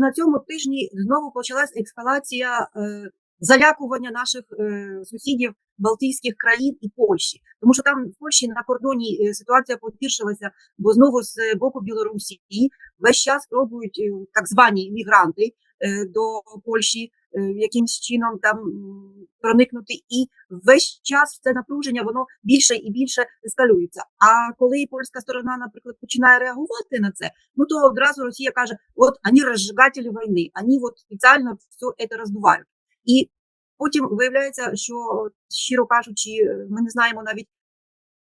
на цьому тижні знову почалась ескалація е, залякування наших е, сусідів Балтійських країн і Польщі, тому що там в Польщі на кордоні е, ситуація погіршилася, бо знову з боку Білорусі. Весь час пробують е, так звані мігранти е, до Польщі е, якимсь чином там проникнути, і весь час це напруження воно більше і більше ескалюється. А коли польська сторона, наприклад, починає реагувати на це, ну то одразу Росія каже: от вони розжигателі війни, вони от спеціально все це роздувають. І потім виявляється, що щиро кажучи, ми не знаємо навіть.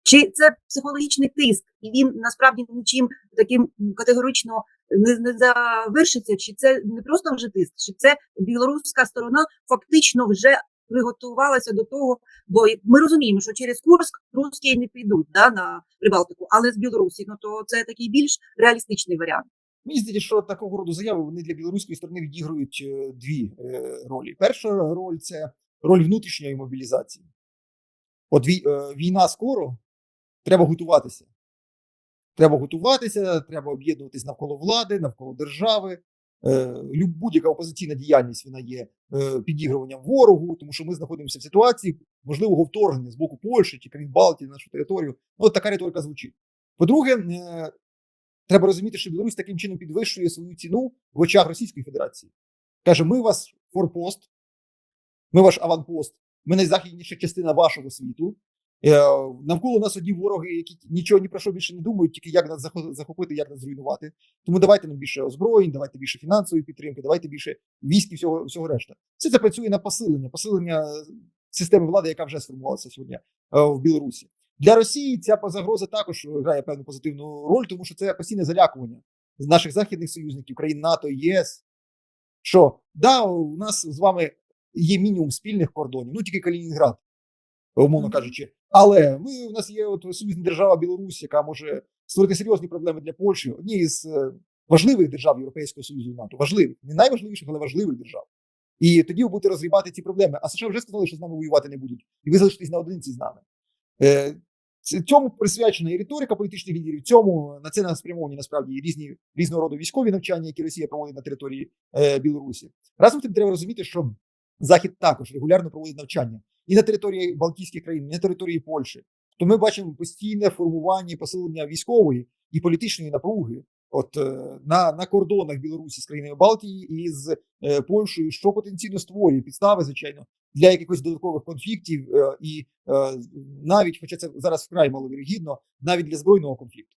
Чи це психологічний тиск, і він насправді нічим таким категорично не, не завершиться, чи це не просто вже тиск, чи це білоруська сторона фактично вже приготувалася до того, бо ми розуміємо, що через Курск русські не підуть да, на Прибалтику, але з Білорусі, ну то це такий більш реалістичний варіант. Мені здається, що такого роду заяви вони для білоруської сторони відіграють е, дві е, ролі. Перша роль це роль внутрішньої мобілізації. От е, війна скоро, треба готуватися. Треба готуватися, треба об'єднуватись навколо влади, навколо держави. Е, Будь-яка опозиційна діяльність вона є е, підігруванням ворогу, тому що ми знаходимося в ситуації можливого вторгнення з боку Польщі чи країн Балтії на нашу територію. Ну, от така риторика звучить. По-друге, е, треба розуміти, що Білорусь таким чином підвищує свою ціну в очах Російської Федерації. Каже: ми вас форпост, ми ваш аванпост, ми найзахідніша частина вашого світу. Е, навколо нас одні вороги, які нічого ні про що більше не думають, тільки як нас захо- захопити, як нас зруйнувати. Тому давайте нам більше озброєнь, давайте більше фінансової підтримки, давайте більше військ і всього, всього решта. Все це працює на посилення, посилення системи влади, яка вже сформувалася сьогодні е, в Білорусі. Для Росії ця загроза також грає певну позитивну роль, тому що це постійне залякування з наших західних союзників, країн НАТО, ЄС. Що да, у нас з вами є мінімум спільних кордонів, ну тільки Калінінград, умовно кажучи. Але ми у нас є от союзна держава Білорусь, яка може створити серйозні проблеми для Польщі. Одні з е, важливих держав Європейського Союзу і НАТО. Важливих, не найважливіших, але важливих держав. І тоді ви будете розгрібати ці проблеми. А США вже сказали, що з нами воювати не будуть, і ви залишитесь наодинці з нами. Е, Цьому присвячена і риторика політичних лідерів. Цьому на це нас спрямовані насправді і різні різного роду військові навчання, які Росія проводить на території е, Білорусі. Разом з тим треба розуміти, що Захід також регулярно проводить навчання і на території Балтійських країн, і на території Польщі. То ми бачимо постійне формування і посилення військової і політичної напруги. От е, на, на кордонах Білорусі з країнами Балтії і з е, Польщею, що потенційно створює підстави, звичайно, для якихось додаткових конфліктів, е, і е, навіть, хоча це зараз вкрай маловірогідно, навіть для збройного конфлікту.